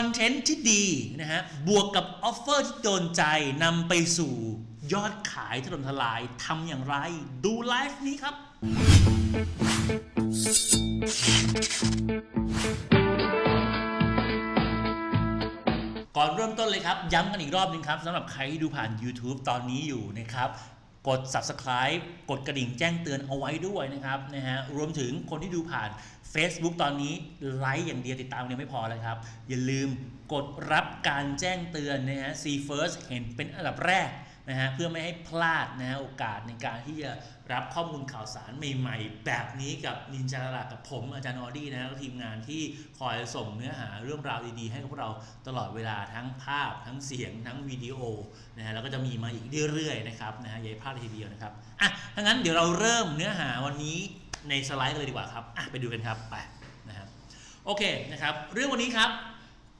คอนเทนต์ที่ดีนะฮะบวกกับออฟเฟอร์ที่โดนใจนำไปสู่ยอดขายถล่มทลายทำอย่างไร ดูไลฟ์นี้ครับ ก่อนเริ่มต้นเลยครับ ย้ำกันอีกรอบหนึงครับสำหรับใครที่ดูผ่าน YouTube ตอนนี้อยู่นะครับ กด Subscribe กดกระดิ่งแจ้งเตือนเอาไว้ด้วยนะครับนะฮะรวมถึงคนที่ดูผ่าน Facebook ตอนนี้ไลค์อย่างเดียวติดตามเนี่ยไม่พอเลยครับ อย่าลืมกดรับการแจ้งเตือนนะฮะ See First เห็นเป็นอันดับแรก นะฮะเพื่อไม่ให้พลาดนะฮะโอกาสในการที่จะรับข้อมูลข่าวสารใหม่ๆ แบบนี้กับนินจาระกับผมอาจารย์ออดี้นะแล้วทีมงานที่คอยส่งเนื้อหาเรื่องราวดีๆ ให้พวกเราตลอดเวลาทั้งภาพ ทั้งเสียง ทั้งวิดีโอนะฮะแล้วก็จะมีมาอีกเรื่อยๆนะครับนะฮะอย่าพลาดทีเดียวนะครับอะถ้างั้นเดี๋ยวเราเริ่มเนื้อหาวันนี้ในสไลด์กันเลยดีกว่าครับอะไปดูกันครับไปนะครับโอเคนะครับเรื่องวันนี้ครับ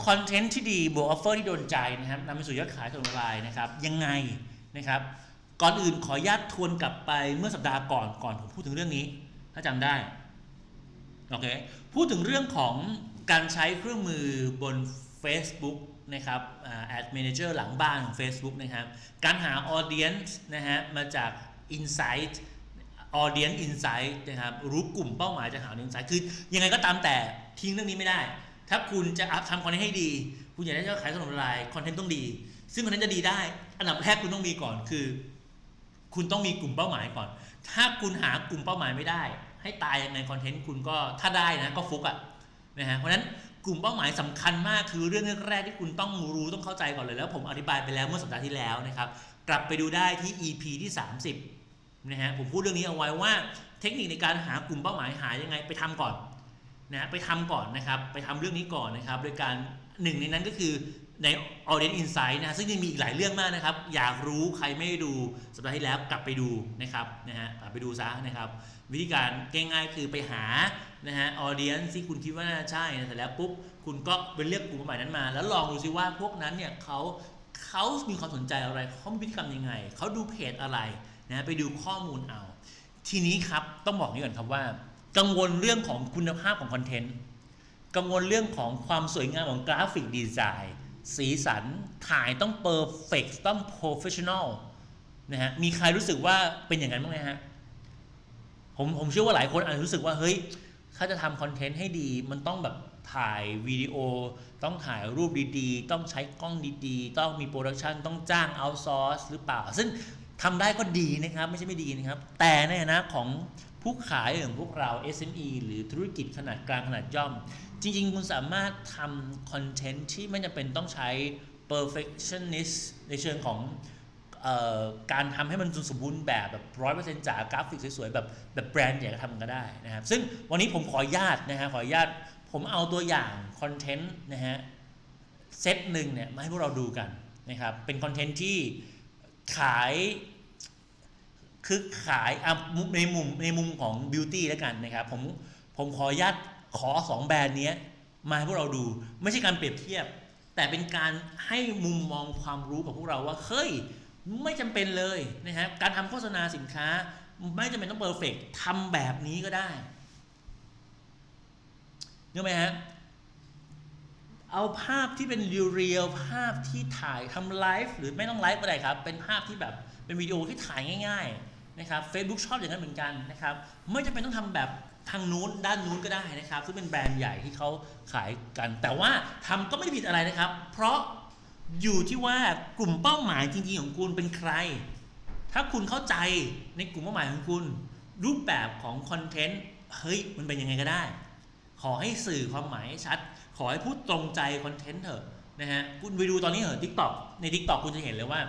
คอนเทนต์ที่ดีบวกออฟเฟอร์ที่โดนใจนะครับนำไปสู่ยอดขายถล่มทลายนะครับ ยังไง นะครับ ก่อนอื่นขออนุญาตทวนกลับไปเมื่อสัปดาห์ก่อนก่อนผมพูดถึงเรื่องนี้ ถ้าจำได้โอเคพูดถึงเรื่องของการใช้เครื่องมือบน Facebook นะครับแอดมินเจอร์หลังบ้านของ Facebook นะครับ การหา Audience นะฮะมาจาก Insight Audience Insight นะครับรู้กลุ่มเป้าหมายจะหา Audience Insight คือยังไงก็ตามแต่ทิ้งเรื่องนี้ไม่ได้ ถ้าคุณจะอัพทำคอนเทนต์ให้ดี คุณอยากได้ยอดขายถล่มทลายคอนเทนต์ต้องดี ซึ่งคอนเทนจะดีได้ อันดับแรกคุณต้องมีก่อนคือ คุณต้องมีกลุ่มเป้าหมายก่อน ถ้าคุณหากลุ่มเป้าหมายไม่ได้ ให้ตายในคอนเทนต์คุณก็ถ้าได้นะก็ฟุกอะ่ะนะฮะเพราะฉะนั้นกลุ่มเป้าหมายสำคัญมากคือเรื่องแรกที่คุณต้องรู้ต้องเข้าใจก่อนเลยแล้ว ผมอธิบายไปแล้วเมื่อสัปดาห์ที่แล้วนะครับ กลับไปดูได้ที่ EP ที่ 30นะฮะผมพูดเรื่องนี้เอาไว้ว่าเทคนิคในการหากลุ่มเป้าหมายหายังไงไปทำก่อนนะฮะไปทำก่อนนะครับ ไปทำเรื่องนี้ก่อนนะครับ โดยการหนึ่งในนั้นก็คือ ใน Audience Insight นะซึ่งยังมีอีกหลายเรื่องมากนะครับ อยากรู้ใครไม่ดูสัปดาห์ที่แล้วกลับไปดูนะครับนะฮะกลับไปดูซะนะครับ วิธีการง่ายๆคือไปหานะฮะ Audience ที่คุณคิดว่าน่าใช่นะเสร็จแล้วปุ๊บคุณก็ไปเลือกกลุ่มเป้าหมายนั้นมา แล้วลองดูซิว่าพวกนั้นเนี่ยเขาเขามีความสนใจอะไรเขามีพฤติกรรมยังไงเขาดูเพจอะไรนะไปดูข้อมูลเอา ทีนี้ครับต้องบอกนี้ก่อนครับว่า กังวลเรื่องของคุณภาพของคอนเทนต์กังวลเรื่องของความสวยงามของกราฟิกดีไซน์ สีสันถ่ายต้องเพอร์เฟกต้องโปรเฟชชั่นอลนะฮะมีใครรู้สึกว่าเป็นอย่างนั้นบ้างไหมฮะผมผมเชื่อว่าหลายคนอาจจะรู้สึกว่าเฮ้ยถ้าจะทำคอนเทนต์ให้ดีมันต้องแบบถ่ายวิดีโอ ต้องถ่ายรูปดีๆ ต้องใช้กล้องดีๆ ต้องมีโปรดักชันต้องจ้างเอาซอร์สหรือเปล่า ซึ่งทำได้ก็ดีนะครับ ไม่ใช่ไม่ดีนะครับ แต่ในฐานะของ ผู้ขายอย่างพวกเรา SME หรือธุรกิจขนาดกลางขนาดย่อม จริง ๆ คุณสามารถทำคอนเทนต์ที่ไม่จำเป็นต้องใช้ perfectionist ในเชิงของออการทำให้มันสมบูรณ์แบบแบบร้อยเปอร์เซ็นต์จากกราฟิกสวยๆแบบแบบแบรนด์ใหญ่ก็ทำก็ได้นะครับ ซึ่งวันนี้ผมขออนุญาตนะฮะขออนุญาตผมเอาตัวอย่างคอนเทนต์นะฮะเซตหนึ่งเนี่ยมาให้พวกเราดูกันนะครับเป็นคอนเทนต์ที่ขาย คือขายในมุมในมุมของบิวตี้แล้วกันนะครับผมผมขออนุญาตขอสองแบรนด์นี้มาให้พวกเราดูไม่ใช่การเปรียบเทียบ แต่เป็นการให้มุมมองความรู้กับพวกเราว่าเฮ้ยไม่จำเป็นเลยนะฮะการทำโฆษณาสินค้า ไม่จำเป็นต้องเพอร์เฟกทำแบบนี้ก็ได้เนกไหมฮะเอาภาพที่เป็นเรียลภาพที่ถ่ายทำไลฟ์หรือไม่ต้องไลฟ์ก็ได้ครับ เป็นภาพที่แบบเป็นวิดีโอที่ถ่ายง่าย ๆ นะครับ Facebook ชอบอย่างนั้นเหมือนกันนะครับไม่จำเป็นต้องทำแบบทางนู้นด้านนู้นก็ได้นะครับ ซึ่งเป็นแบรนด์ใหญ่ที่เขาขายกัน แต่ว่าทำก็ไม่ได้ผิดอะไรนะครับ เพราะอยู่ที่ว่ากลุ่มเป้าหมายจริงๆของคุณเป็นใคร ถ้าคุณเข้าใจในกลุ่มเป้าหมายของคุณ รูปแบบของคอนเทนต์เฮ้ยมันเป็นยังไงก็ได้ ขอให้สื่อความหมายชัด ขอให้พูดตรงใจคอนเทนต์เถอะนะฮะคุณไปดูตอนนี้เหรอทิกตอกในทิกตอกคุณจะเห็นเลยว่า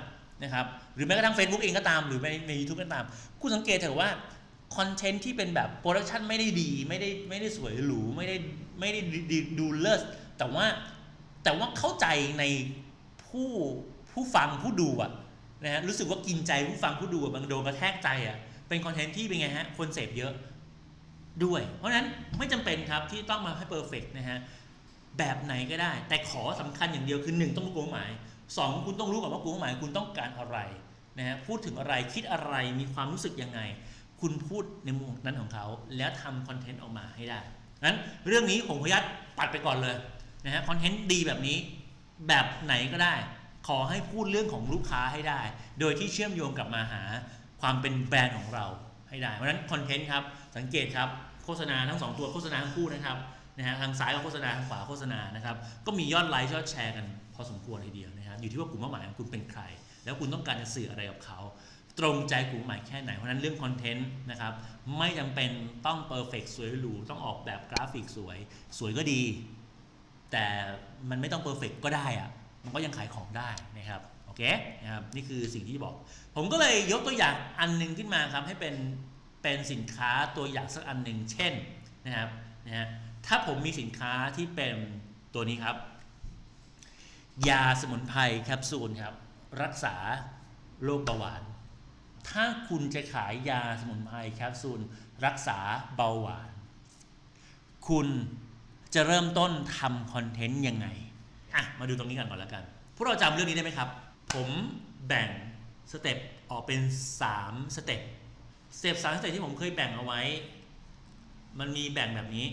นะครับหรือแม้กระทั่ง Facebook เองก็ตามหรือในในยูทูบก็ตามคุณสังเกตเถอะว่าคอนเทนต์ที่เป็นแบบโปรดักชันไม่ได้ดีไม่ได้ไม่ได้สวยหรูไม่ได้ไม่ได้ดีดูเลิศแต่ว่าแต่ว่าเข้าใจในผู้ผู้ฟังผู้ดูอะนะฮะรู้สึกว่ากินใจผู้ฟังผู้ดูอะบางโดนกระแทกใจอะเป็นคอนเทนต์ที่เป็นไงฮะคนเสพเยอะด้วย เพราะฉะนั้นไม่จำเป็นครับที่ต้องมาให้เพอร์เฟกนะฮะ แบบไหนก็ได้ แต่ขอสำคัญอย่างเดียวคือ1ต้องรู้กลุ่มเป้าหมาย2คุณต้องรู้ก่อนว่ากลุ่มเป้าหมายคุณต้องการอะไรนะฮะพูดถึงอะไรคิดอะไรมีความรู้สึกยังไง คุณพูดในมุมนั้นของเขาแล้วทำคอนเทนต์ออกมาให้ได้งั้นเรื่องนี้ผมขออนุญาตปัดไปก่อนเลยนะฮะคอนเทนต์ดีแบบนี้แบบไหนก็ได้ ขอให้พูดเรื่องของลูกค้าให้ได้ โดยที่เชื่อมโยงกลับมาหาความเป็นแบรนด์ของเราให้ได้ เพราะฉะนั้นคอนเทนต์ครับสังเกตครับโฆษณาทั้งสองตัวโฆษณาทั้งคู่นะครับ นะฮะทางซ้ายก็โฆษณาทางขวาโฆษณานะครับก็มียอดไลค์ยอดแชร์กันพอสมควรทีเดียวนะครับอยู่ที่ว่ากลุ่มเป้าหมายของคุณเป็นใคร แล้วคุณต้องการจะสื่ออะไรกับเขา ตรงใจกลุ่มหม่แค่ไหน เพราะนั้นเรื่องคอนเทนต์นะครับไม่จำเป็นต้องเพอร์เฟกสวยหรูต้องออกแบบกราฟิกสวย สวยก็ดี แต่มันไม่ต้องเพอร์เฟกก็ได้อะมันก็ยังขายของได้นะครับโอเคนะครับนี่คือสิ่งที่บอก ผมก็เลยยกตัวอย่างอันหนึงขึ้นมาครับให้เป็นเป็นสินค้าตัวอย่างสักอันหนึ่งเช่นนะครับนะฮะ ถ้าผมมีสินค้าที่เป็นตัวนี้ครับ ยาสมุนไพรแคปซูลครับ รักษาโรคเบาหวาน ถ้าคุณจะขายยาสมุนไพรแคปซูลรักษาเบาหวาน คุณจะเริ่มต้นทำคอนเทนต์ยังไงอะมาดูตรงนี้กันก่อนแล้วกัน พวกเราจำเรื่องนี้ได้ไหมครับ ผมแบ่งสเต็ปออกเป็น 3 สเต็ปสเต็ปสามสเต็ปที่ผมเคยแบ่งเอาไว้ มันมีแบ่งแบบนี้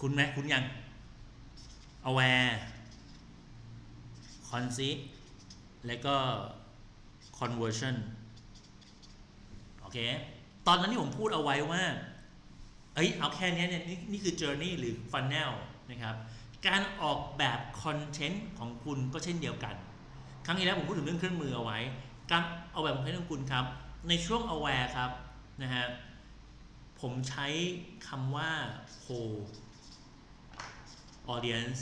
คุณไหมคุณยัง aware consist แล้วก็ conversion โอเค ตอนนั้นที่ผมพูดเอาไว้ว่า เอ้ย เอาแค่นี้เนี่ยนี่นี่คือ journey หรือ funnel นะครับ การออกแบบคอนเทนต์ของคุณก็เช่นเดียวกัน ครั้งที่แล้วผมพูดถึงเรื่องเครื่องมือเอาไว้ การออกแบบคอนเทนต์ของคุณครับ ในช่วง aware ครับนะฮะ ผมใช้คำว่า whole audience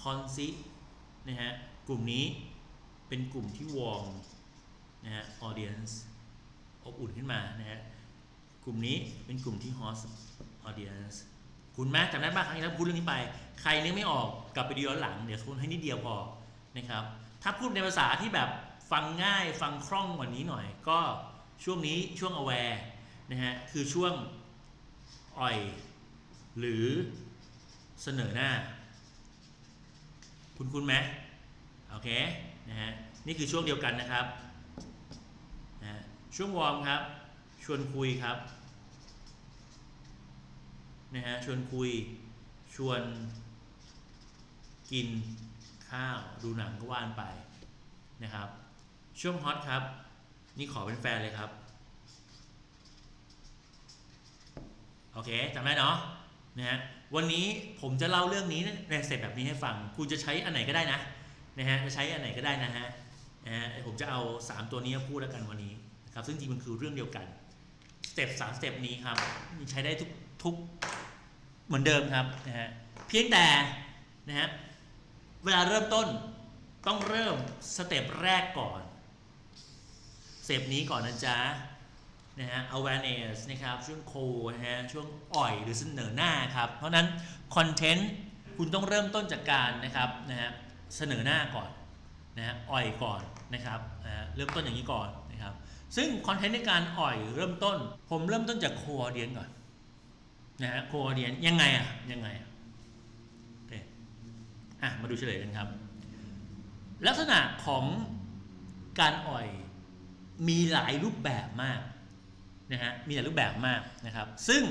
consist นะฮะกลุ่มนี้เป็นกลุ่มที่ warm นะฮะ audience อบอุ่นขึ้นมานะฮะกลุ่มนี้เป็นกลุ่มที่ host audience คุณแม่จำได้บ้างครั้งที่แล้วพูดเรื่องนี้ไป ใครนึกไม่ออกกลับไปดูย้อนหลัง เดี๋ยวคุณให้นิดเดียวพอนะครับ ถ้าพูดในภาษาที่แบบฟังง่ายฟังคล่องกว่านี้หน่อย ก็ช่วงนี้ช่วง aware นะฮะคือช่วงอ่อย หรือ เสนอหน้า คุณคุณไหมโอเคนะฮะนี่คือช่วงเดียวกันนะครับนะช่วงวอร์มครับ ชวนคุยครับนะฮะชวนคุยชวนกินข้าวดูหนังก็ว่านไปนะครับ ช่วงฮอตครับ นี่ขอเป็นแฟนเลยครับ โอเคจำได้เนาะ นะฮะวันนี้ผมจะเล่าเรื่องนี้ในสเต็ปแบบนี้ให้ฟังคุณจะใช้อันไหนก็ได้นะนะฮะจะใช้อันไหนก็ได้นะฮะนะฮะผมจะเอา 3 ตัวนี้มาพูดแล้วกันวันนี้นะครับซึ่งจริงมันคือเรื่องเดียวกันสเต็ปสามสเต็ปนี้ครับใช้ได้ทุกทุกเหมือนเดิมครับนะฮะเพียงแต่นะฮะเวลาเริ่มต้นต้องเริ่มสเต็ปแรกก่อนสเต็ปนี้ก่อนนะจ๊ะ นะฮะ awareness นะครับช่วงโคนะฮะช่วงอ่อยหรือเสนอหน้าครับ เพราะนั้นคอนเทนต์คุณต้องเริ่มต้นจากการนะครับนะฮะเสนอหน้าก่อนนะฮะอ่อยก่อนนะครับนะฮะเริ่มต้นอย่างนี้ก่อนนะครับซึ่งคอนเทนต์ในการอ่อยเริ่มต้น ผมเริ่มต้นจากโคเดียนก่อนนะฮะโคเดียนยังไงอะยังไงอะโอเคอะมาดูเฉลยกันครับ ลักษณะของการอ่อยมีหลายรูปแบบมาก นะฮะมีหลายรูปแบบมากนะครับ ซึ่ง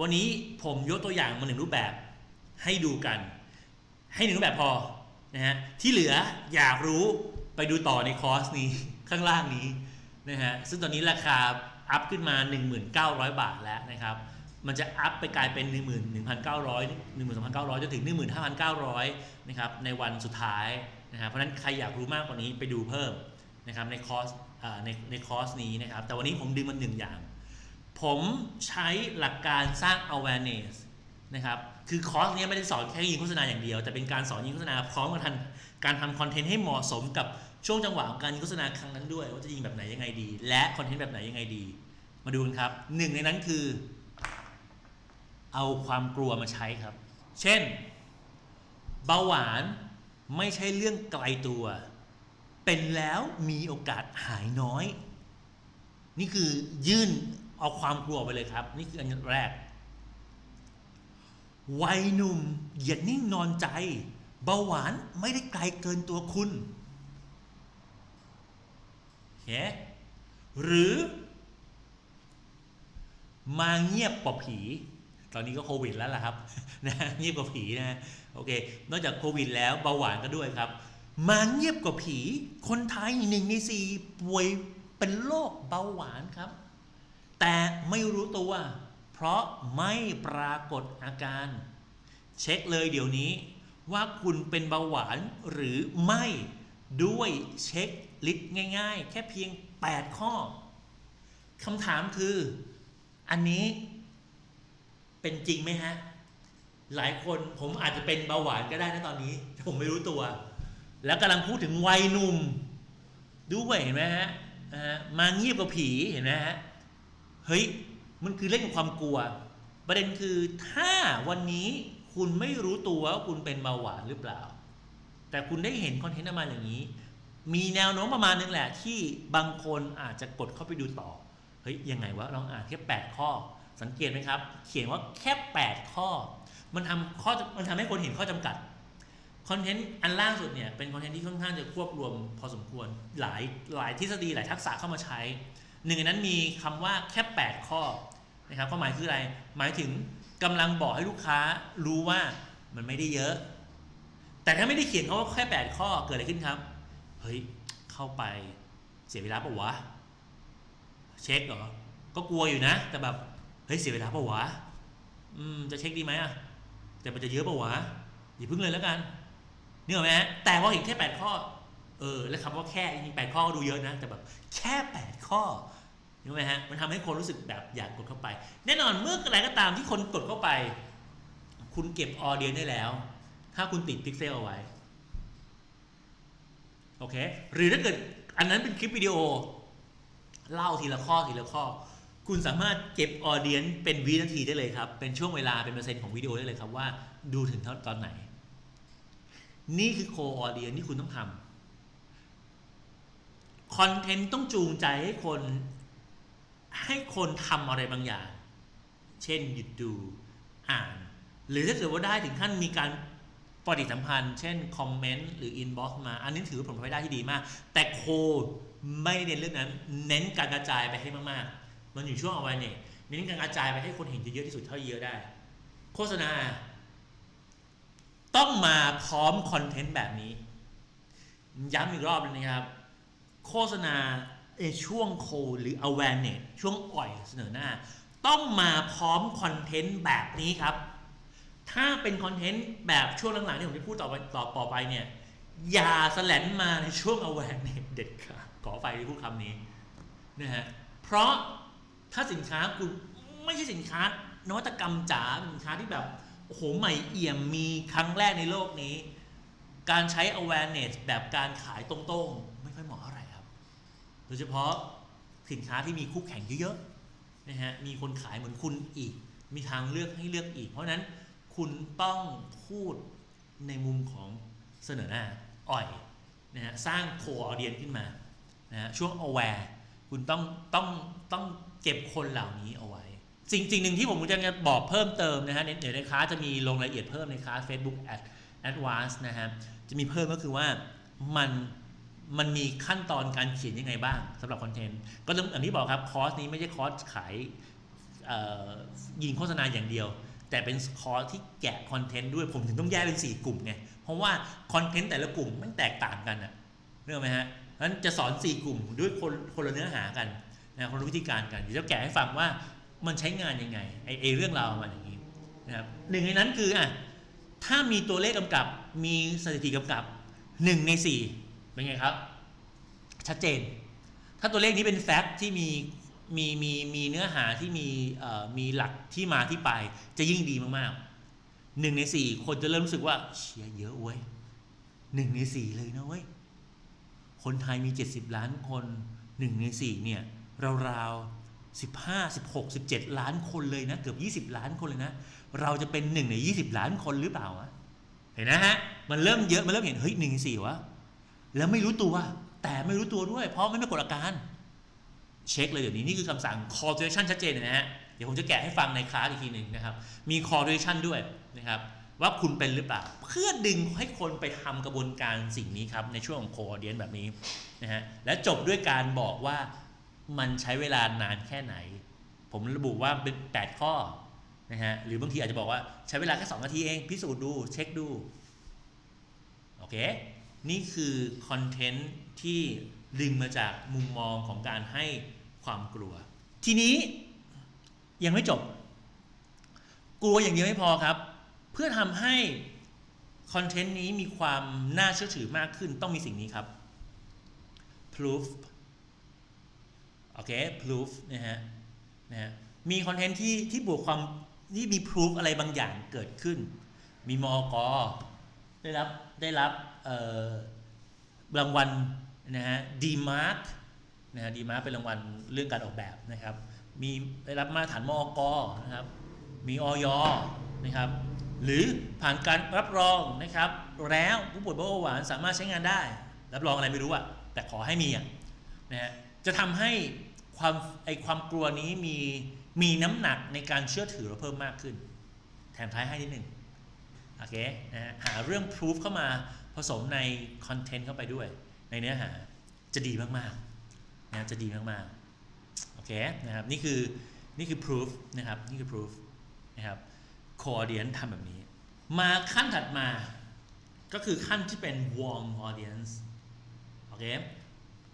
วันนี้ผมยกตัวอย่างมาหนึ่งรูปแบบให้ดูกัน ให้หนึ่งรูปแบบพอนะฮะที่เหลืออยากรู้ไปดูต่อในคอร์สนี้ข้างล่างนี้นะฮะซึ่งตอนนี้ราคาอัพขึ้นมา 1,900 บาทแล้วนะครับ มันจะอัพไปกลายเป็น 11,900 12,900จนถึง 15,900 นะครับในวันสุดท้ายนะครับเพราะนั้นใครอยากรู้มากกว่านี้ไปดูเพิ่มนะครับในคอร์ส ในในคอร์สนี้นะครับ แต่วันนี้ผมดึงมันหนึ่งอย่าง ผมใช้หลักการสร้าง awareness นะครับคือคอร์สนี้ไม่ได้สอนแค่ยิงโฆษณาอย่างเดียว แต่เป็นการสอนยิงโฆษณาพร้อมกับทันการทำคอนเทนต์ให้เหมาะสมกับช่วงจังหวะของการยิงโฆษณาครั้งนั้นด้วย ว่าจะยิงแบบไหนยังไงดี และคอนเทนต์แบบไหนยังไงดี มาดูกันครับหนึ่งในนั้นคือ เอาความกลัวมาใช้ครับ เช่น เบาหวานไม่ใช่เรื่องไกลตัว เป็นแล้วมีโอกาสหายน้อย นี่คือยื่นเอาความกลัวไปเลยครับ นี่คืออันแรก วัยหนุ่มอย่านิ่งนอนใจ เบาหวานไม่ได้ไกลเกินตัวคุณโอเคหรือ มาเงียบกว่าผี ตอนนี้ก็โควิดแล้วล่ะครับนะเงียบกว่าผีนะโอเค นอกจากโควิดแล้วเบาหวานก็ด้วยครับ มาเงียบกว่าผี คนไทยหนึ่งในสี่ป่วยเป็นโรคเบาหวานครับ แต่ไม่รู้ตัว เพราะไม่ปรากฏอาการ เช็คเลยเดี๋ยวนี้ ว่าคุณเป็นเบาหวานหรือไม่ด้วยเช็คลิสต์ง่ายๆ แค่เพียง 8 ข้อคำถามคือ อันนี้เป็นจริงไหมฮะ หลายคนผมอาจจะเป็นเบาหวานก็ได้นะตอนนี้แต่ผมไม่รู้ตัว แล้วกำลังพูดถึงวัยหนุ่มด้วยเห็นไหมฮะมาเงียบกว่าผีเห็นไหมฮะเฮ้ยมันคือเรื่องของความกลัว ประเด็นคือถ้าวันนี้คุณไม่รู้ตัวว่าคุณเป็นเบาหวานหรือเปล่า แต่คุณได้เห็นคอนเทนต์ออกมาอย่างนี้ มีแนวโน้มประมาณนึงแหละ ที่บางคนอาจจะกดเข้าไปดูต่อเฮ้ยยังไงวะลองอ่านแค่8ข้อ สังเกตไหมครับ เขียนว่าแค่ 8 ข้อ มันทำข้อมันทำให้คนเห็นข้อจำกัด คอนเทนต์อันล่างสุดเนี่ยเป็นคอนเทนต์ที่ค่อนข้างจะควบรวมพอสมควรหลายหลายทฤษฎีหลายทักษะเข้ามาใช้ หนึ่งในนั้นมีคำว่าแค่ 8 ข้อนะครับความหมายคืออะไร หมายถึงกำลังบอกให้ลูกค้ารู้ว่ามันไม่ได้เยอะ แต่ถ้าไม่ได้เขียนเขาว่าแค่ 8 ข้อเกิดอะไรขึ้นครับ เฮ้ย เข้าไปเสียเวลาปะวะ เช็คเหรอ ก็กลัวอยู่นะ แต่แบบ เฮ้ยเสียเวลาปะวะ อืมจะเช็คดีไหมอะ แต่มันจะเยอะปะวะอย่าพึ่งเลยแล้วกัน นี่เหรอไหมฮะแต่พอเห็นแค่8ข้อ เออ แล้วคำว่าแค่จริงๆ8ข้อก็ดูเยอะนะ แต่แบบแค่8ข้อรู้ไหมฮะ มันทำให้คนรู้สึกแบบอยากกดเข้าไป แน่นอนเมื่ออะไรก็ตามที่คนกดเข้าไป คุณเก็บออเดียนได้แล้ว ถ้าคุณติดพิกเซลเอาไว้ โอเค หรือถ้าเกิดอันนั้นเป็นคลิปวิดีโอ เล่าทีละข้อทีละข้อ คุณสามารถเก็บออเดียนเป็นวินาทีได้เลยครับ เป็นช่วงเวลาเป็นเปอร์เซ็นต์ของวิดีโอได้เลยครับว่าดูถึงตอนไหน นี่คือโคออเดียนที่คุณต้องทำคอนเทนต์ต้องจูงใจให้คน ให้คนทำอะไรบางอย่าง เช่นหยุดดูอ่าน หรือถ้าเกิดว่าได้ถึงขั้นมีการปฏิสัมพันธ์ เช่นคอมเมนต์หรืออินบ็อกซ์มา อันนี้ถือว่าผลพลอยได้ที่ดีมาก แต่โคไม่เน้นเรื่องนั้น เน้นการกระจายไปให้มากๆ มันอยู่ช่วงเอาไว้เนี่ยเน้นการกระจายไปให้คนเห็นเยอะๆที่สุดเท่าที่เยอะได้ โฆษณา ต้องมาพร้อมคอนเทนต์แบบนี้ ย้ำอีกรอบเลยนะครับ โฆษณาในช่วงโคหรือ awareness ช่วงอ่อยเสนอหน้า ต้องมาพร้อมคอนเทนต์แบบนี้ครับ ถ้าเป็นคอนเทนต์แบบช่วงหลังๆที่ผมจะพูดต่อไปต่อต่อไปเนี่ย อย่าแสลนมาในช่วง awareness เด็ดขาดขอไปที่พูดคำนี้นะฮะเพราะถ้าสินค้าคุณไม่ใช่สินค้านวัตกรรมจ๋าสินค้าที่แบบ โอ้โหใหม่เอี่ยมมีครั้งแรกในโลกนี้ การใช้ awareness แบบการขายตรงๆ ไม่ค่อยเหมาะเท่าไหร่ครับ โดยเฉพาะสินค้าที่มีคู่แข่งเยอะๆนะฮะมีคนขายเหมือนคุณอีก มีทางเลือกให้เลือกอีก เพราะฉะนั้นคุณต้องพูดในมุมของเสนอหน้าอ่อยนะฮะสร้างโคออเดียนขึ้นมานะฮะช่วง aware คุณต้องต้องต้องเก็บคนเหล่านี้เอาไว้ สิ่งสิ่งหนึ่งที่ผมจะบอกเพิ่มเติมนะฮะเดี๋ยวในคลาสจะมีลงรายละเอียดเพิ่มในคลาส Facebook at Advance นะฮะจะมีเพิ่มก็คือว่ามันมันมีขั้นตอนการเขียนยังไงบ้างสำหรับคอนเทนต์ก็ต้องอย่างที่บอกครับคอร์สนี้ไม่ใช่คอร์สขายยิงโฆษณาอย่างเดียว แต่เป็นคอร์สที่แกะคอนเทนต์ด้วยผมถึงต้องแยกเป็น 4 กลุ่มไงเพราะว่าคอนเทนต์แต่ละกลุ่มมันแตกต่างกันอะเรื่องไหมฮะเพราะฉะนั้นจะสอน 4 กลุ่มด้วยคนคนละเนื้อหากันนะคนละวิธีการกันเดี๋ยวจะแกะให้ฟังว่า มันใช้งานยังไงไอไอเรื่องราวมันอย่างนี้นะครับหนึ่งในนั้นคืออะถ้ามีตัวเลขกำกับมีสถิติกำกับ1ใน4เป็นไงครับ ชัดเจน ถ้าตัวเลขนี้เป็นแฟกต์ที่มีมีมีมีเนื้อหาที่มีมีหลักที่มาที่ไปจะยิ่งดีมากๆหนึ่งในสี่คนจะเริ่มรู้สึกว่าเชียเยอะเว้ยหนึ่งในสี่เลยนะเว้ยคนไทยมี 70 ล้านคนหนึ่งในสี่เนี่ยราวๆ 15 16 17 ล้านคนเลยนะ เกือบ 20 ล้านคนเลยนะ เราจะเป็นหนึ่งใน 20 ล้านคนหรือเปล่าวะเห็นนะฮะมันเริ่มเยอะมันเริ่มเห็นเฮ้ยหนึ่งสี่วะแล้วไม่รู้ตัว แต่ไม่รู้ตัวด้วย เพราะไม่ปรากฏอาการ เช็คเลยเดี๋ยวนี้นี่คือคำสั่ง call to action ชัดเจนนะฮะเดี๋ยวผมจะแกะให้ฟังในคลาสอีกทีหนึ่งนะครับ มี call to action ด้วยนะครับว่าคุณเป็นหรือเปล่า เพื่อดึงให้คนไปทำกระบวนการสิ่งนี้ครับ ในช่วงของ core audience แบบนี้นะฮะและจบด้วยการบอกว่า มันใช้เวลานานแค่ไหน ผมระบุว่าเป็น 8 ข้อนะฮะหรือบางทีอาจจะบอกว่าใช้เวลาแค่ 2 นาทีเอง พิสูจน์ดู เช็คดู โอเค นี่คือคอนเทนต์ที่ดึงมาจากมุมมองของการให้ความกลัว ทีนี้ยังไม่จบ กลัวอย่างเดียวไม่พอครับ เพื่อทำให้คอนเทนต์นี้มีความน่าเชื่อถือมากขึ้นต้องมีสิ่งนี้ครับ proof โอเค proof นะฮะนะฮะมีคอนเทนต์ที่ที่บวกความที่มี proof อะไรบางอย่างเกิดขึ้น มีมอกได้รับได้รับเอ่อรางวัลนะฮะดีมาร์กนะฮะดีมาร์กเป็นรางวัลเรื่องการออกแบบนะครับ มีได้รับมาตรฐานมอกนะครับ มีออยนะครับ หรือผ่านการรับรองนะครับ แล้วผู้ป่วยเบาหวานสามารถใช้งานได้ รับรองอะไรไม่รู้อะแต่ขอให้มีอะนะฮะจะทำให้ ความไอความกลัวนี้มีมีน้ำหนักในการเชื่อถือเราเพิ่มมากขึ้น แถมท้ายให้นิดหนึ่งโอเคนะฮะหาเรื่อง proof เข้ามาผสมในคอนเทนต์เข้าไปด้วย ในเนื้อหาจะดีมากๆนะจะดีมากๆโอเคนะครับนี่คือนี่คือ proof นะครับนี่คือ proof นะครับ co-audience ทำแบบนี้ มาขั้นถัดมาก็คือขั้นที่เป็น warm audience โอเค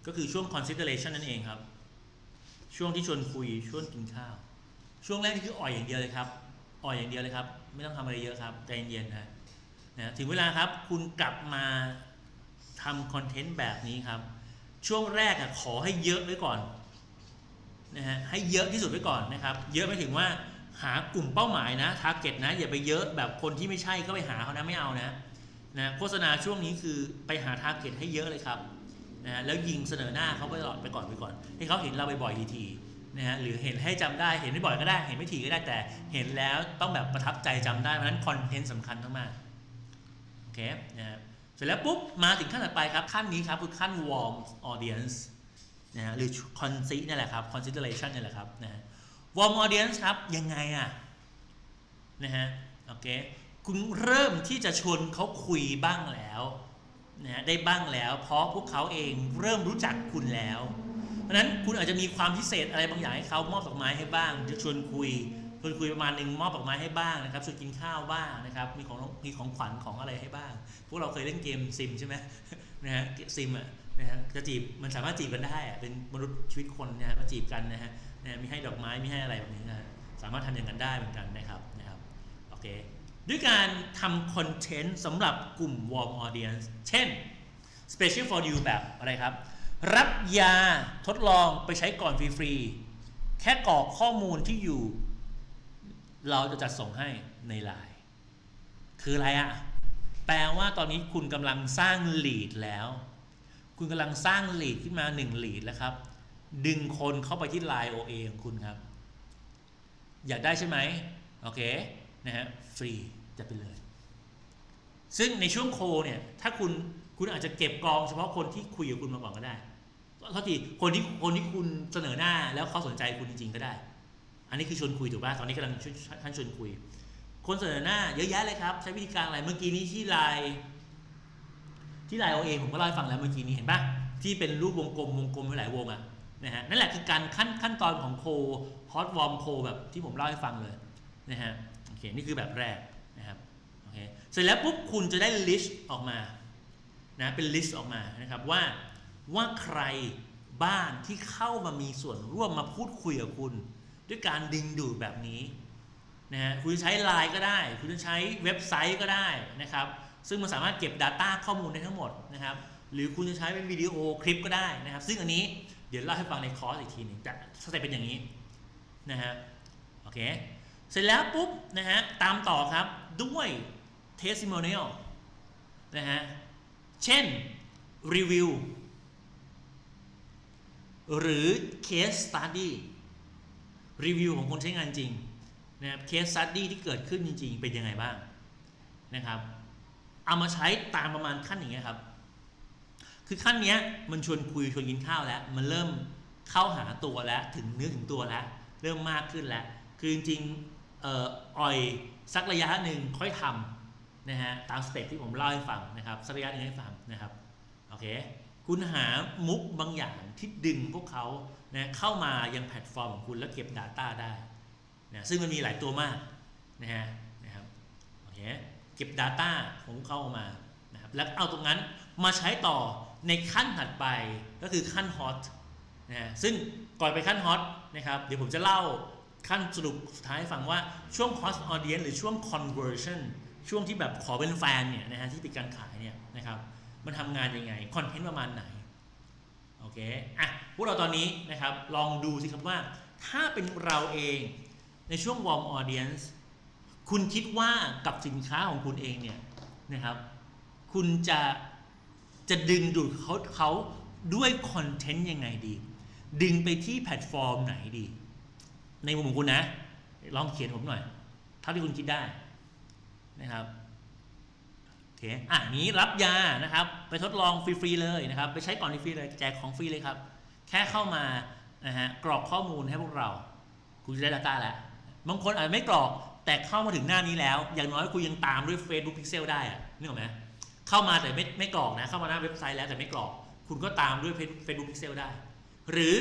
ก็คือช่วง consideration นั่นเองครับ ช่วงที่ชวนคุยช่วงกินข้าว ช่วงแรกนี่คืออ่อยอย่างเดียวเลยครับ อ่อยอย่างเดียวเลยครับ ไม่ต้องทำอะไรเยอะครับใจเย็นๆนะนะถึงเวลาครับคุณกลับมาทำคอนเทนต์แบบนี้ครับ ช่วงแรกอะขอให้เยอะไว้ก่อนนะฮะให้เยอะที่สุดไว้ก่อนนะครับ เยอะไม่ถึงว่าหากลุ่มเป้าหมายนะทาร์เก็ตนะอย่าไปเยอะแบบคนที่ไม่ใช่ก็ไปหาเขานะไม่เอานะนะโฆษณาช่วงนี้คือไปหาทาร์เก็ตให้เยอะเลยครับ นะแล้วยิงเสนอหน้าเขาไปตลอดไปก่อนไปก่อน ให้เขาเห็นเราบ่อยๆทีๆนะฮะหรือเห็นให้จำได้เห็นไม่บ่อยก็ได้ เห็นไม่ถี่ก็ได้แต่ เห็นแล้วต้องแบบประทับใจจำได้เพราะฉะนั้นคอนเทนต์สำคัญมากๆโอเคนะฮะเสร็จแล้วปุ๊บมาถึงขั้นถัดไปครับขั้นนี้ครับคือขั้น warm audience นะฮะหรือ consi นี่แหละครับ consideration นี่แหละครับนะฮะ warm audience ครับยังไงอะนะฮะโอเคคุณเริ่มที่จะชวนเขาคุยบ้างแล้ว นะได้บ้างแล้ว เพราะพวกเขาเองเริ่มรู้จักคุณแล้ว เพราะนั้นคุณอาจจะมีความพิเศษอะไรบางอย่างให้เขามอบดอกไม้ให้บ้างจะชวนคุยชวนคุยประมาณหนึ่งมอบดอกไม้ให้บ้างนะครับชวนกินข้าวบ้างนะครับมีของมีของขวัญของอะไรให้บ้าง พวกเราเคยเล่นเกมซิมใช่ไหมนะฮะซิมอะนะฮะจะจีบมันสามารถจีบกันได้อะเป็นมนุษย์ชีวิตคนนะฮะมาจีบกันนะฮะนะฮะมีให้ดอกไม้มีให้อะไรแบบนี้นะฮะสามารถทำอย่างนั้นได้เหมือนกันนะครับนะครับโอเค ด้วยการทำคอนเทนต์สำหรับกลุ่ม warm audience เช่น special for you แบบอะไรครับ รับยาทดลองไปใช้ก่อนฟรีๆ แค่กรอกข้อมูลที่อยู่ เราจะจัดส่งให้ในไลน์คืออะไรอะแปลว่าตอนนี้คุณกำลังสร้างลีดแล้ว คุณกำลังสร้างลีดขึ้นมาหนึ่งลีดแล้วครับ ดึงคนเข้าไปที่ไลน์ OA ของคุณครับ อยากได้ใช่ไหมโอเค นะฮะฟรีจะไปเลย ซึ่งในช่วงโคเนี่ยถ้าคุณคุณอาจจะเก็บกองเฉพาะคนที่คุยกับคุณมาก่อนก็ได้เท่าที่คนที่คนที่คุณเสนอหน้าแล้วเขาสนใจคุณจริงๆก็ได้ อันนี้คือชวนคุยถูกป่ะตอนนี้กำลังท่านชวนคุย คนเสนอหน้าเยอะแยะเลยครับ ใช้วิธีการอะไรเมื่อกี้นี้ที่ไลน์ที่ไลน์โอเอผมก็เล่าให้ฟังแล้วเมื่อกี้นี้เห็นป่ะที่เป็นรูปวงกลมวงกลมไว้หลายวงอะนะฮะนั่นแหละคือการขั้นขั้นตอนของโคฮอตวอร์มโคแบบที่ผมเล่าให้ฟังเลยนะฮะ คนี่คือแบบแรกนะครับโอเคเสร็จแล้วปุ๊บคุณจะได้ลิสต์ออกมานะเป็นลิสต์ออกมานะครับว่าว่าใครบ้างที่เข้ามามีส่วนร่วมมาพูดคุยกับคุณ ด้วยการดึงดูดแบบนี้นะฮะคุณจะใช้ไลน์ก็ได้ คุณจะใช้เว็บไซต์ก็ได้นะครับ ซึ่งมันสามารถเก็บ Data ข้อมูลได้ทั้งหมดนะครับ หรือคุณจะใช้เป็นวิดีโอคลิปก็ได้นะครับ ซึ่งอันนี้เดี๋ยวเล่าให้ฟังในคอร์สอีกทีหนึ่งแต่สเต็ปเป็นอย่างนี้นะฮะโอเค เสร็จแล้วปุ๊บนะฮะตามต่อครับด้วย testimonial นะฮะเช่นรีวิวหรือ case study รีวิวของคนใช้งานจริงนะครับ case study ที่เกิดขึ้นจริง ๆ เป็นยังไงบ้างนะครับเอามาใช้ตามประมาณขั้นอย่างเงี้ยครับ คือขั้นเนี้ยมันชวนคุยชวนกินข้าวแล้ว มันเริ่มเข้าหาตัวแล้วถึงเนื้อถึงตัวแล้ว เริ่มมากขึ้นแล้ว คือจริงๆ อ่อยสักระยะหนึ่งค่อยทำนะฮะตามสเต็ปที่ผมเล่าให้ฟังนะครับสักระยะหนึงให้ฟังนะครับโอเคคุณหามุกบางอย่างที่ดึงพวกเขานะเข้ามายังแพลตฟอร์มของคุณแล้วเก็บ Data ได้นะซึ่งมันมีหลายตัวมากนะฮะนะครับโอเคเก็บ Data ของเขาออกมานะครับแล้วเอาตรงนั้นมาใช้ต่อในขั้นถัดไปก็คือขั้น Hot นะฮะซึ่งก่อนไปขั้น Hot นะครับเดี๋ยวผมจะเล่า ขั้นสรุปสุดท้ายให้ฟังว่าช่วง Hot Audience หรือช่วง Conversion ช่วงที่แบบขอเป็นแฟนเนี่ยนะฮะที่ป็นการขายเนี่ยนะครับมันทำงานยังไงคอนเทนต์ประมาณไหนโอเคอะพวกเราตอนนี้นะครับลองดูสิครับว่าถ้าเป็นเราเองในช่วง warm audience คุณคิดว่ากับสินค้าของคุณเองเนี่ยนะครับคุณจะจะดึงดูดเขาเขาด้วยคอนเทนต์ยังไงดี ดึงไปที่แพลตฟอร์มไหนดี ในมุมของคุณนะ ลองเขียนผมหน่อยเท่าที่คุณคิดได้นะครับโอเคอะนี้รับยานะครับ ไปทดลองฟรีๆเลยนะครับ ไปใช้ก่อนฟรีๆเลยแจกของฟรีเลยครับ แค่เข้ามานะฮะกรอกข้อมูลให้พวกเราคุณจะได้ Data แล้วบางคนอาจจะไม่กรอกแต่เข้ามาถึงหน้านี้แล้ว อย่างน้อยคุณยังตามด้วย Facebook Pixel ได้อะนึกออกไหมเข้ามาแต่ไม่ไม่กรอกนะ เข้ามาหน้าเว็บไซต์แล้วแต่ไม่กรอก คุณก็ตามด้วย Facebook Pixel ได้ หรือ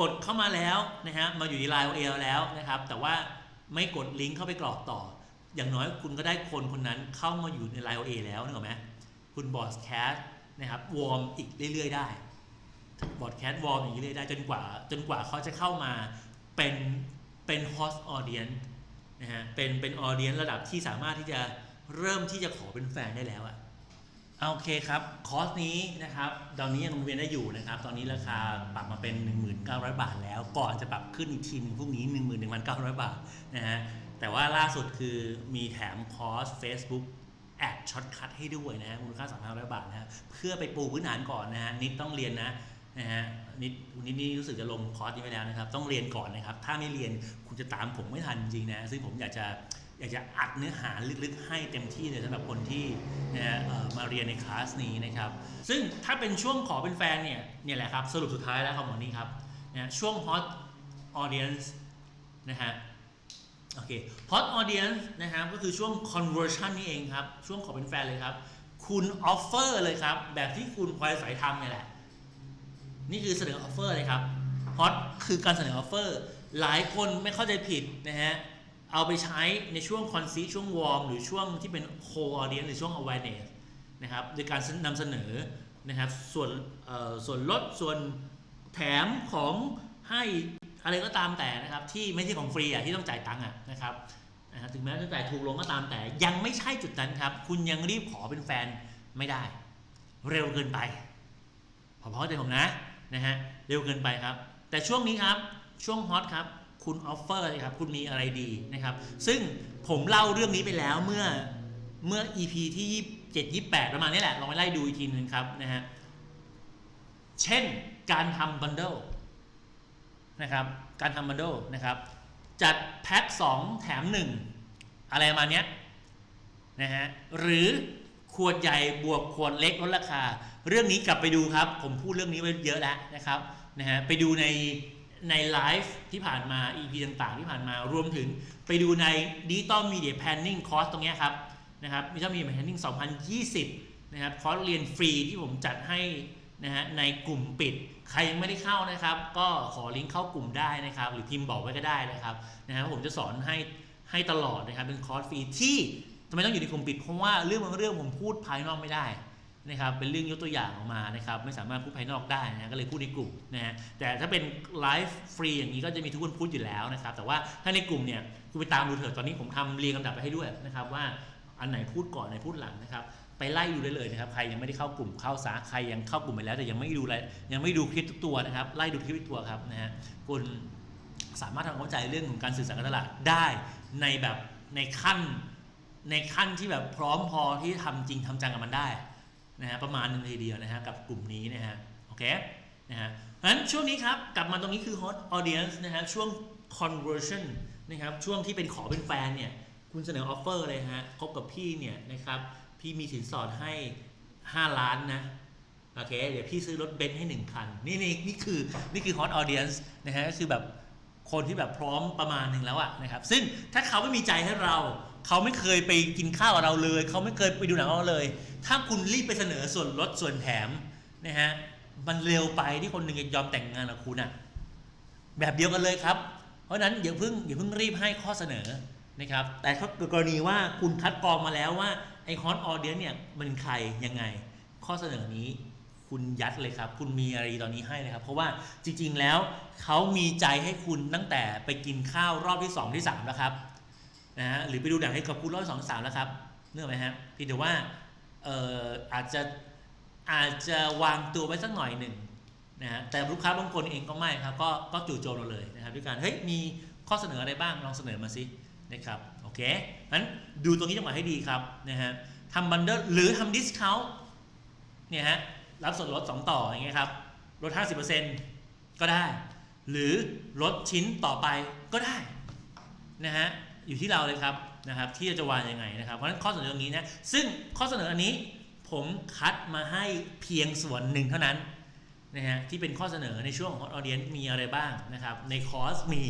กดเข้ามาแล้วนะฮะมาอยู่ใน Line OA แล้วนะครับ แต่ว่าไม่กดลิงก์เข้าไปกรอกต่อ อย่างน้อยคุณก็ได้คนคนนั้นเข้ามาอยู่ใน Line OA แล้วนึกออกไหมคุณบอสแคสนะครับวอร์มอีกเรื่อย ๆ ได้บอดแคสต์วอร์มอย่างนี้เลยได้จนกว่า จนกว่าเขาจะเข้ามาเป็นเป็น host audience นะฮะเป็นเป็น audience ระดับที่สามารถที่จะเริ่มที่จะขอเป็นแฟนได้แล้วอะ โอเคครับ คอร์สนี้นะครับ ตอนนี้ยังเรียนได้อยู่นะครับ ตอนนี้ราคาปรับมาเป็น 1,900 บาทแล้ว ก่อนจะปรับขึ้นอีกทีหนึงพรุ่งนี้ 11,900 บาทนะฮะ แต่ว่าล่าสุดคือมีแถมคอร์ส Facebook แอดช็อตคัทให้ด้วยนะฮะ มูลค่า 3,500 บาทนะฮะ เพื่อไปปูพื้นฐานก่อนนะฮะ นิดต้องเรียนนะนะฮะนิดนิดนี่รู้สึกจะลงคอร์สนี้ไปแล้วนะครับ ต้องเรียนก่อนนะครับ ถ้าไม่เรียนคุณจะตามผมไม่ทันจริงนะ ซึ่งผมอยากจะ อยากจะอัดเนื้อหาลึกๆ ให้เต็มที่เลยสำหรับคนที่มาเรียนในคลาสนี้นะครับ ซึ่งถ้าเป็นช่วงขอเป็นแฟนเนี่ยเนี่ยแหละครับสรุปสุดท้ายแล้วของวันนี้ครับนะช่วง hot audience นะฮะโอเค hot audience นะครับก็คือช่วง conversion นี่เองครับ ช่วงขอเป็นแฟนเลยครับ คุณ offer เลยครับ แบบที่คุณพลอยสายทำเนี่ยแหละ นี่คือเสนอออฟเฟอร์เลยครับฮอตคือการเสนอออฟเฟอร์หลายคนไม่เข้าใจผิดนะฮะ เอาไปใช้ในช่วงคอนซีช่วงวอร์มหรือช่วงที่เป็นโคออเดียนหรือช่วง awareness นะครับโดยการนำเสนอนะครับส่วนเอ่อส่วนลดส่วนแถมของให้อะไรก็ตามแต่นะครับ ที่ไม่ใช่ของฟรีอะที่ต้องจ่ายตังค์อะนะครับนะฮะถึงแม้จะจ่ายถูกลงก็ตามแต่ ยังไม่ใช่จุดนั้นครับ คุณยังรีบขอเป็นแฟนไม่ได้ เร็วเกินไปพอเข้าใจผมนะนะฮะเร็วเกินไปครับ แต่ช่วงนี้ครับช่วงฮอตครับ คุณออฟเฟอร์เลยครับคุณมีอะไรดีนะครับ ซึ่งผมเล่าเรื่องนี้ไปแล้วเมื่อเมื่อ EP ที่27 28 ประมาณนี้แหละลองไปไล่ดูอีกทีนึงครับนะฮะเช่นการทำบันเดิลนะครับการทำบันเดิลนะครับจัดแพ็ค2แถม 1 อะไรประมาณเนี้ยนะฮะหรือขวดใหญ่บวกขวดเล็กลดราคา เรื่องนี้กลับไปดูครับ ผมพูดเรื่องนี้ไว้เยอะแล้วนะครับนะฮะไปดูใน ในไลฟ์ที่ผ่านมา EP ต่างๆ ที่ผ่านมารวมถึงไปดูใน Digital Media Planning Course ตรงนี้ครับนะครับ Digital Media Planning 2020 นะครับคอร์สเรียนฟรีที่ผมจัดให้นะฮะในกลุ่มปิด ใครยังไม่ได้เข้านะครับ ก็ขอลิงก์เข้ากลุ่มได้นะครับ หรือพิมพ์บอกไว้ก็ได้นะครับนะฮะผมจะสอนให้ให้ตลอดนะครับเป็นคอร์สฟรีที่ทำไมต้องอยู่ในกลุ่มปิดเพราะว่าเรื่องบางเรื่องผมพูดภายนอกไม่ได้ นะครับเป็นเรื่องยกตัวอย่างออกมานะครับไม่สามารถพูดภายนอกได้นะก็เลยพูดในกลุ่มนะฮะแต่ถ้าเป็นไลฟ์ฟรีอย่างนี้ก็จะมีทุกคนพูดอยู่แล้วนะครับแต่ว่าถ้าในกลุ่มเนี่ยคุณไปตามดูเถอะตอนนี้ผมทำเรียงลำดับไปให้ด้วยนะครับว่าอันไหนพูดก่อนอันไหนพูดหลังนะครับไปไล่ดูได้เลยนะครับใครยังไม่ได้เข้ากลุ่มเข้าสาใครยังเข้ากลุ่มไปแล้ว แต่ยังไม่ดูอะไรยังไม่ดูคลิปทุกตัวนะครับไล่ดูคลิปทุกตัวครับนะฮะคุณสามารถทำความเข้าใจเรื่องของการสื่อสารการตลาดได้ในแบบในขั้นในขั้นที่แบบพร้อมพอที่ทำจริงทำจังกับมันได้ นะฮะประมาณนึงทีเดียวนะฮะกับกลุ่มนี้นะฮะโอเคนะฮะงั้นช่วงนี้ครับ กลับมาตรงนี้คือ hot audience นะฮะช่วง conversion นะครับช่วงที่เป็นขอเป็นแฟนเนี่ยคุณเสนอออฟเฟอร์เลยฮะคบกับพี่เนี่ยนะครับพี่มีสินสอดให้ 5 ล้านนะโอเคเดี๋ยวพี่ซื้อรถเบนซ์ให้ 1 คัน นี่นี่นี่คือนี่คือ hot audience นะฮะก็คือแบบคนที่แบบพร้อมประมาณหนึ่งแล้วอะนะครับซึ่งถ้าเขาไม่มีใจให้เรา เขาไม่เคยไปกินข้าวกับเราเลย เขาไม่เคยไปดูหนังเราเลย ถ้าคุณรีบไปเสนอส่วนลดส่วนแถมนะฮะมันเร็วไปที่คนหนึ่งจะยอมแต่งงานกับคุณอะแบบเดียวกันเลยครับ เพราะนั้นอย่าเพิ่งอย่าเพิ่งรีบให้ข้อเสนอนะครับ แต่ถ้าเกิดกรณีว่าคุณคัดกรองมาแล้วว่าไอคอนออเดียนเนี่ยมันใครยังไง ข้อเสนอนี้คุณยัดเลยครับ คุณมีอะไรตอนนี้ให้เลยครับ เพราะว่าจริงๆแล้วเขามีใจให้คุณตั้งแต่ไปกินข้าวรอบที่ 2 ที่ 3 แล้วครับ นะฮะหรือไปดูหนังให้กับคุณร้อบที่สองสามแล้วครับเนื่องไหมฮะพียงแต่ว่าเอ่ออาจจะอาจจะวางตัวไว้สักหน่อยหนึ่งนะฮะแต่ลูกค้าบางคนเองก็ไม่ครับก็ก็จู่โจมเราเลยนะครับด้วยการเฮ้ยมีข้อเสนออะไรบ้างลองเสนอมาสินะครับโอเคงั้นดูตรงนี้จังหวะให้ดีครับนะฮะทำบันเดิลหรือทำดิสคาวเนี่ยฮะรับส่วนลด 2 ต่ออย่างเงี้ยครับลด 50%ก็ได้ หรือลดชิ้นต่อไปก็ได้นะฮะ อยู่ที่เราเลยครับนะครับ ที่จะวางยังไงนะครับเพราะฉะนั้นข้อเสนอตรงนี้นะซึ่งข้อเสนออันนี้ผมคัดมาให้เพียงส่วนหนึ่งเท่านั้นนะฮะที่เป็นข้อเสนอในช่วงของ Hot Audience มีอะไรบ้างนะครับในคอร์สมี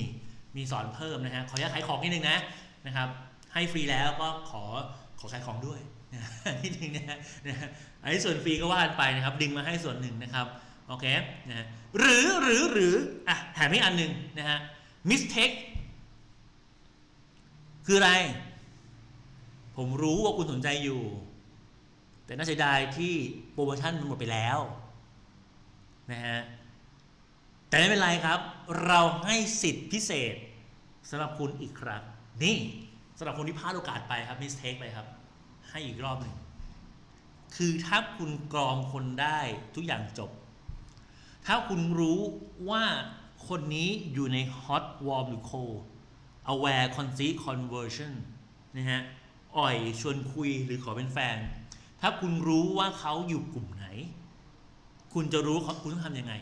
มีสอนเพิ่มนะฮะขออนุญาตขายของนิดนึงนะนะครับให้ฟรีแล้วก็ขอขอขายของด้วยนิดนึงนะฮะนะฮะอันนี้ส่วนฟรีก็ว่ากันไปนะครับดึงมาให้ส่วนหนึ่งนะครับโอเคนะฮะหรือหรือหรืออะแถมอีกอันหนึ่งนะฮะ mistake คื คืออะไร ผมรู้ว่าคุณสนใจอยู่ แต่น่าเสียดายที่โปรโมชั่นมันหมดไปแล้วนะฮะแต่ไม่เป็นไรครับ เราให้สิทธิพิเศษสำหรับคุณอีกครั้งนี่สำหรับคนที่พลาดโอกาสไปครับ mistake ไปครับ ให้อีกรอบหนึ่งคือถ้าคุณกรองคนได้ทุกอย่างจบ ถ้าคุณรู้ว่าคนนี้อยู่ใน hot warm หรือ cold aware consent conversion นะฮะอ่อยชวนคุยหรือขอเป็นแฟน ถ้าคุณรู้ว่าเขาอยู่กลุ่มไหน คุณจะรู้คุณต้องทำยังไง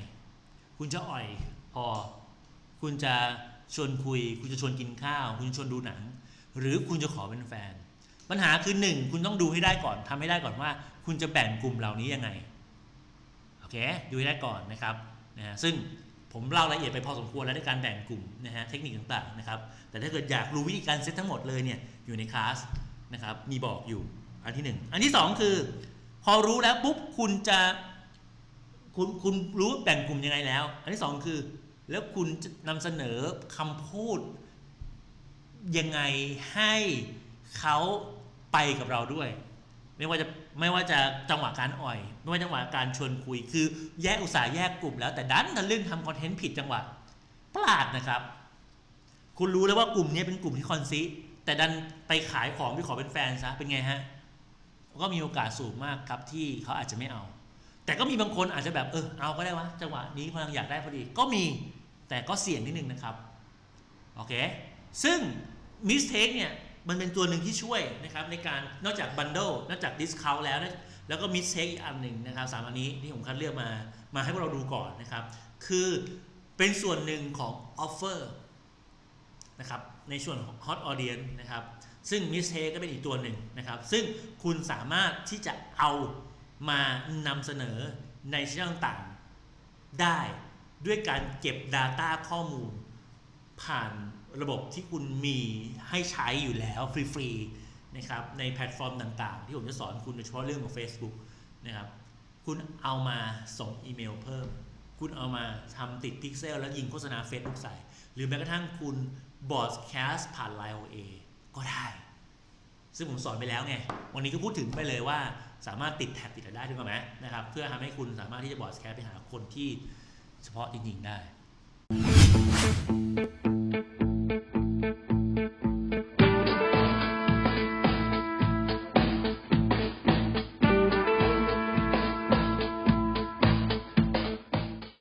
คุณจะอ่อยพอ คุณจะชวนคุย คุณจะชวนกินข้าว คุณชวนดูหนัง หรือคุณจะขอเป็นแฟน ปัญหาคือหนึ่งคุณต้องดูให้ได้ก่อนทำให้ได้ก่อนว่า คุณจะแบ่งกลุ่มเหล่านี้ยังไงโอเคดูให้ได้ก่อนนะครับนะฮะซึ่ง ผมเล่ารายละเอียดไปพอสมควรแล้วในการแบ่งกลุ่มนะฮะเทคนิคต่างๆนะครับแต่ถ้าเกิดอยากรู้วิธีการเซตทั้งหมดเลยเนี่ยอยู่ในคลาสนะครับมีบอกอยู่อันที่หนึ่งอันที่สองคือ พอรู้แล้วปุ๊บคุณจะคุณคุณรู้แบ่งกลุ่มยังไงแล้ว อันที่สองคือ แล้วคุณจะนำเสนอคำพูดยังไงให้เขาไปกับเราด้วย ไม่ว่าจะไม่ว่าจะจังหวะการอ่อย ไม่ว่าจังหวะการชวนคุย คือแยกอุตสาห์แยกกลุ่มแล้ว แต่ดันทะลึ่งทำคอนเทนต์ผิดจังหวะประหลาดนะครับ คุณรู้แล้วว่ากลุ่มนี้เป็นกลุ่มที่คอนซิแต่ดันไปขายของไปขอเป็นแฟนซะเป็นไงฮะก็มีโอกาสสูงมากครับที่เขาอาจจะไม่เอา แต่ก็มีบางคนอาจจะแบบเออเอาก็ได้วะจังหวะนี้กำลังอยากได้พอดี ก็มีแต่ก็เสี่ยงนิดนึงนะครับโอเคซึ่ง mistake เนี่ย มันเป็นตัวหนึ่งที่ช่วยนะครับในการนอกจาก bundle นอกจาก discount แล้วนะแล้วก็ mistake อีกอันหนึ่งนะครับสามอันนี้ที่ผมคัดเลือกมามาให้พวกเราดูก่อนนะครับ คือเป็นส่วนหนึ่งของ offer นะครับในส่วนของ hot audience นะครับ ซึ่ง mistake ก็เป็นอีกตัวหนึ่งนะครับ ซึ่งคุณสามารถที่จะเอามานำเสนอในช่องต่างๆได้ด้วยการเก็บ Data ข้อมูลผ่าน ระบบที่คุณมีให้ใช้อยู่แล้วฟรีๆนะครับในแพลตฟอร์มต่างๆ ที่ผมจะสอนคุณโดยเฉพาะเรื่องของ Facebook นะครับคุณเอามาส่งอีเมลเพิ่ม คุณเอามาทำติดพิกเซลแล้วยิงโฆษณา Facebook ใส่ หรือแม้กระทั่งคุณบอ d แคสผ่าน Line OA ก็ได้ ซึ่งผมสอนไปแล้วไง วันนี้ก็พูดถึงไปเลยว่าสามารถติดแท็กติดอะไรได้ถูกไหมนะครับ เพื่อทำให้คุณสามารถที่จะบอ d แคสไปหาคนที่เฉพาะจริงๆได้